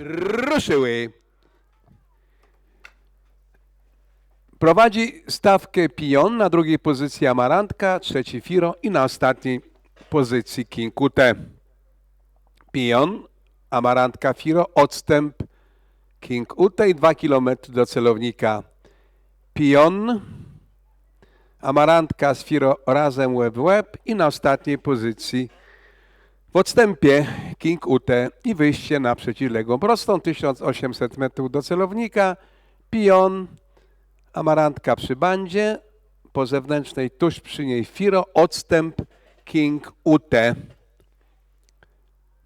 ruszyły. Prowadzi stawkę pion, na drugiej pozycji Amarantka, trzeci Firo i na ostatniej pozycji King UT. Pion, Amarantka, Firo, odstęp King UT i 2 km do celownika. Pion, Amarantka z Firo razem łeb w łeb i na ostatniej pozycji w odstępie King UT i wyjście na przeciwległą prostą 1800 metrów do celownika. Pion, Amarantka przy bandzie, po zewnętrznej tuż przy niej Firo, odstęp King UT.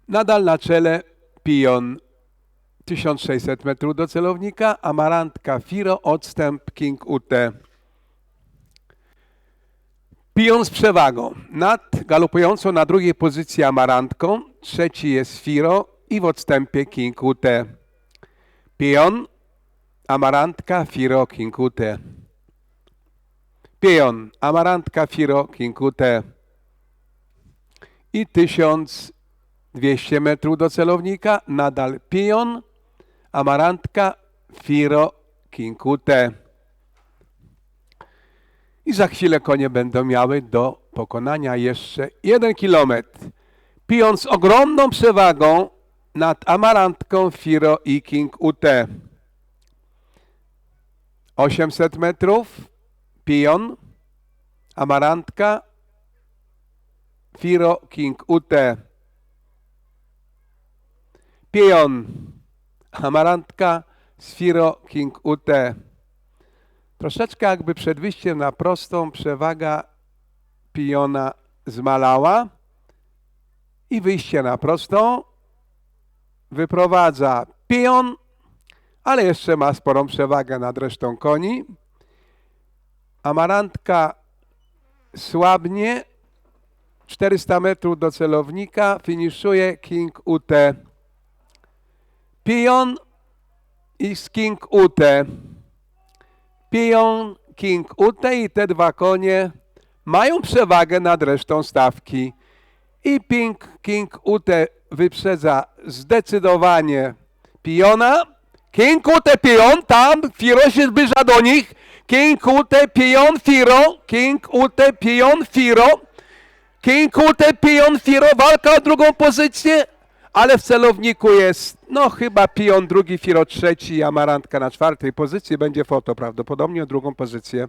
Nadal na czele Pion 1600 metrów do celownika, Amarantka Firo, odstęp King UT. Pion z przewagą nad galopującą na drugiej pozycji Amarantką, trzeci jest Firo i w odstępie King UT. Pion, Amarantka, Firo, King UT. Pion, Amarantka, Firo, King UT. I 1200 metrów do celownika, nadal Pion, Amarantka, Firo, King UT. I za chwilę konie będą miały do pokonania jeszcze jeden kilometr. Pijąc z ogromną przewagą nad Amarantką, Firo i King UT. 800 metrów, Pion, Amarantka, Firo, King UT. Pion, Amarantka, Sfiro, King UT. Troszeczkę jakby przed wyjściem na prostą przewaga pijona zmalała i wyjście na prostą wyprowadza pijon, ale jeszcze ma sporą przewagę nad resztą koni. Amarantka słabnie, 400 metrów do celownika, finiszuje King UT. Pijon i z King UT. Pijon, King Ute i te dwa konie mają przewagę nad resztą stawki. I Pink, King Ute wyprzedza zdecydowanie Piona. King Ute, Pion, tam Firo się zbliża do nich. King Ute, Pion, Firo. King Ute, Pion, Firo. King Ute, Pion, Firo, walka o drugą pozycję, ale w celowniku jest, no chyba Pion drugi, Firo trzeci, Amarantka na czwartej pozycji, będzie foto prawdopodobnie o drugą pozycję.